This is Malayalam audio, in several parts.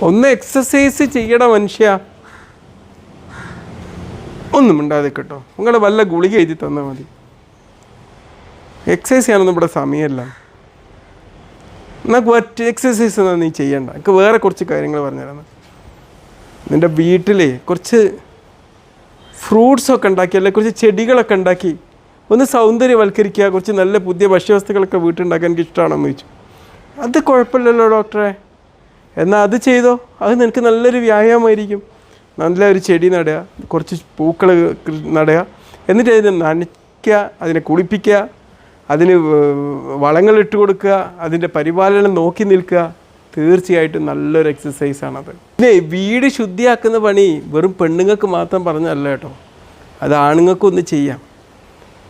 ഒന്ന് എക്സസൈസ് ചെയ്യണ മനുഷ്യ. ഒന്നും ഉണ്ടാതെ കേട്ടോ. നിങ്ങൾ വല്ല ഗുളിക എഴുതി തന്നാൽ മതി. എക്സസൈസ് ചെയ്യാനൊന്നും ഇവിടെ സമയമല്ല. എന്നാൽ ഒറ്റ എക്സസൈസ് ഒന്നും നീ ചെയ്യണ്ട. എനിക്ക് വേറെ കുറച്ച് കാര്യങ്ങൾ പറഞ്ഞുതരാം. നിന്റെ വീട്ടിലെ കുറച്ച് ഫ്രൂട്ട്സൊക്കെ ഉണ്ടാക്കി അല്ലെങ്കിൽ കുറച്ച് ചെടികളൊക്കെ ഉണ്ടാക്കി ഒന്ന് സൗന്ദര്യവൽക്കരിക്കുക കുറച്ച് നല്ല പുതിയ ഭക്ഷ്യവസ്തുക്കളൊക്കെ വീട്ടുണ്ടാക്കാൻ എനിക്ക് ഇഷ്ടമാണെന്ന് ചോദിച്ചു. അത് കുഴപ്പമില്ലല്ലോ ഡോക്ടറെ എന്നാൽ അത് ചെയ്തോ? അത് നിനക്ക് നല്ലൊരു വ്യായാമമായിരിക്കും. നല്ല ഒരു ചെടി നടുക കുറച്ച് പൂക്കൾ നടുക. എന്നിട്ട് അതിനെ നനയ്ക്കുക അതിനെ കുളിപ്പിക്കുക അതിന് വളങ്ങൾ ഇട്ട് കൊടുക്കുക അതിന്റെ പരിപാലനം നോക്കി നിൽക്കുക. തീർച്ചയായിട്ടും നല്ലൊരു എക്സസൈസാണത് പിന്നെ വീട് ശുദ്ധിയാക്കുന്ന പണി വെറും പെണ്ണുങ്ങൾക്ക് മാത്രം പറഞ്ഞല്ല കേട്ടോ. അത് ആണുങ്ങൾക്കും ഒന്ന് ചെയ്യാം.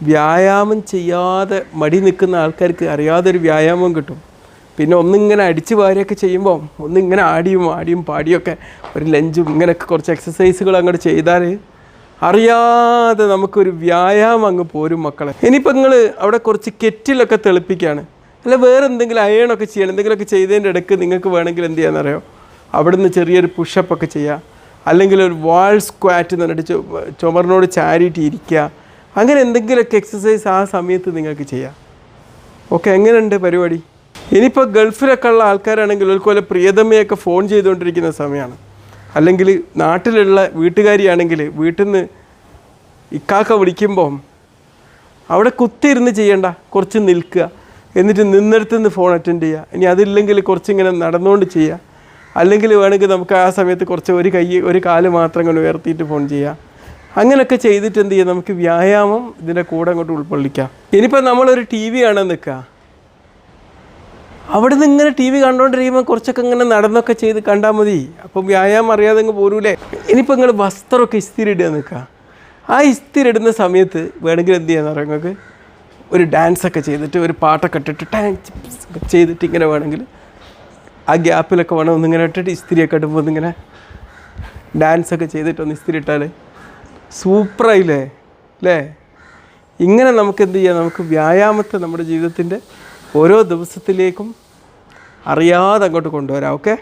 വ്യായാമം ചെയ്യാതെ മടി നിൽക്കുന്ന ആൾക്കാർക്ക് അറിയാതെ ഒരു വ്യായാമം കിട്ടും. പിന്നെ ഒന്നിങ്ങനെ അടിച്ചു വാരിയൊക്കെ ചെയ്യുമ്പോൾ ഒന്നിങ്ങനെ ആടിയും ആടിയും പാടിയൊക്കെ ഒരു ലഞ്ചും ഇങ്ങനെയൊക്കെ കുറച്ച് എക്സസൈസുകൾ അങ്ങോട്ട് ചെയ്താൽ അറിയാതെ നമുക്കൊരു വ്യായാമം അങ്ങ് പോരും മക്കളെ. ഇനിയിപ്പോൾ നിങ്ങൾ അവിടെ കുറച്ച് കെറ്റിലൊക്കെ തെളിപ്പിക്കുകയാണ് അല്ല വേറെ എന്തെങ്കിലും അയണൊക്കെ ചെയ്യണം. എന്തെങ്കിലുമൊക്കെ ചെയ്തതിന്റെ ഇടയ്ക്ക് നിങ്ങൾക്ക് വേണമെങ്കിൽ എന്ത് ചെയ്യാന്നറിയോ? അവിടെ നിന്ന് ചെറിയൊരു പുഷപ്പൊക്കെ ചെയ്യുക അല്ലെങ്കിൽ ഒരു വാൾ സ്ക്വാറ്റ് എന്ന് പറഞ്ഞിട്ട് ചുമറിനോട് ചാരിയിട്ട് ഇരിക്കുക അങ്ങനെ എന്തെങ്കിലുമൊക്കെ എക്സസൈസ് ആ സമയത്ത് നിങ്ങൾക്ക് ചെയ്യാം. ഓക്കെ എങ്ങനെയുണ്ട് പരിപാടി? ഇനിയിപ്പോൾ ഗൾഫിലൊക്കെ ഉള്ള ആൾക്കാരാണെങ്കിൽ ഒരുപോലെ പ്രിയതമ്മയൊക്കെ ഫോൺ ചെയ്തുകൊണ്ടിരിക്കുന്ന സമയമാണ് അല്ലെങ്കിൽ നാട്ടിലുള്ള വീട്ടുകാരിയാണെങ്കിൽ വീട്ടിൽ നിന്ന് ഇക്കാക്ക വിളിക്കുമ്പോൾ അവിടെ കുത്തിയിരുന്ന് ചെയ്യണ്ട കുറച്ച് നിൽക്കുക എന്നിട്ട് നിന്നിടത്ത് നിന്ന് ഫോൺ അറ്റൻഡ് ചെയ്യുക. ഇനി അതില്ലെങ്കിൽ കുറച്ചിങ്ങനെ നടന്നുകൊണ്ട് ചെയ്യുക. അല്ലെങ്കിൽ വേണമെങ്കിൽ നമുക്ക് ആ സമയത്ത് കുറച്ച് ഒരു കൈ ഒരു കാൽ മാത്രം ഇങ്ങനെ ഉയർത്തിയിട്ട് ഫോൺ ചെയ്യുക. അങ്ങനെയൊക്കെ ചെയ്തിട്ട് എന്ത് ചെയ്യുക നമുക്ക് വ്യായാമം ഇതിന്റെ കൂടെ അങ്ങോട്ട് ഉൾക്കൊള്ളിക്കാം. ഇനിയിപ്പോൾ നമ്മളൊരു ടി വി കാണാൻ നിൽക്കുക. അവിടെ നിന്ന് ഇങ്ങനെ ടി വി കണ്ടുകൊണ്ടിരിക്കുമ്പോൾ കുറച്ചൊക്കെ ഇങ്ങനെ നടന്നൊക്കെ ചെയ്ത് കണ്ടാൽ മതി. അപ്പം വ്യായാമം അറിയാതെ അങ്ങ് പോരൂലേ? ഇനിയിപ്പോൾ നിങ്ങൾ വസ്ത്രമൊക്കെ ഇസ്തിരി ഇടുക നിൽക്കുക ആ ഇസ്തിരി ഇടുന്ന സമയത്ത് വേണമെങ്കിൽ എന്ത് ചെയ്യാന്ന് പറയാം നിങ്ങൾക്ക് ഒരു ഡാൻസ് ഒക്കെ ചെയ്തിട്ട് ഒരു പാട്ടൊക്കെ ഇട്ടിട്ട് ഡാൻസ് ചെയ്തിട്ട് ഇങ്ങനെ വേണമെങ്കിൽ ആ ഗ്യാപ്പിലൊക്കെ വേണം ഒന്നിങ്ങനെ ഇട്ടിട്ട് ഇസ്തിരിയൊക്കെ ഇടുമ്പോൾ ഒന്നിങ്ങനെ ഡാൻസ് ഒക്കെ ചെയ്തിട്ട് ഒന്ന് ഇസ്തിരി ഇട്ടാൽ സൂപ്പറായില്ലേ അല്ലേ ഇങ്ങനെ നമുക്ക് എന്ത് ചെയ്യാം? നമുക്ക് വ്യായാമത്തെ നമ്മുടെ ജീവിതത്തിന്റെ ഓരോ ദിവസത്തിലേക്കും അറിയാതെ അങ്ങോട്ട് കൊണ്ടുവരാം ഓക്കെ?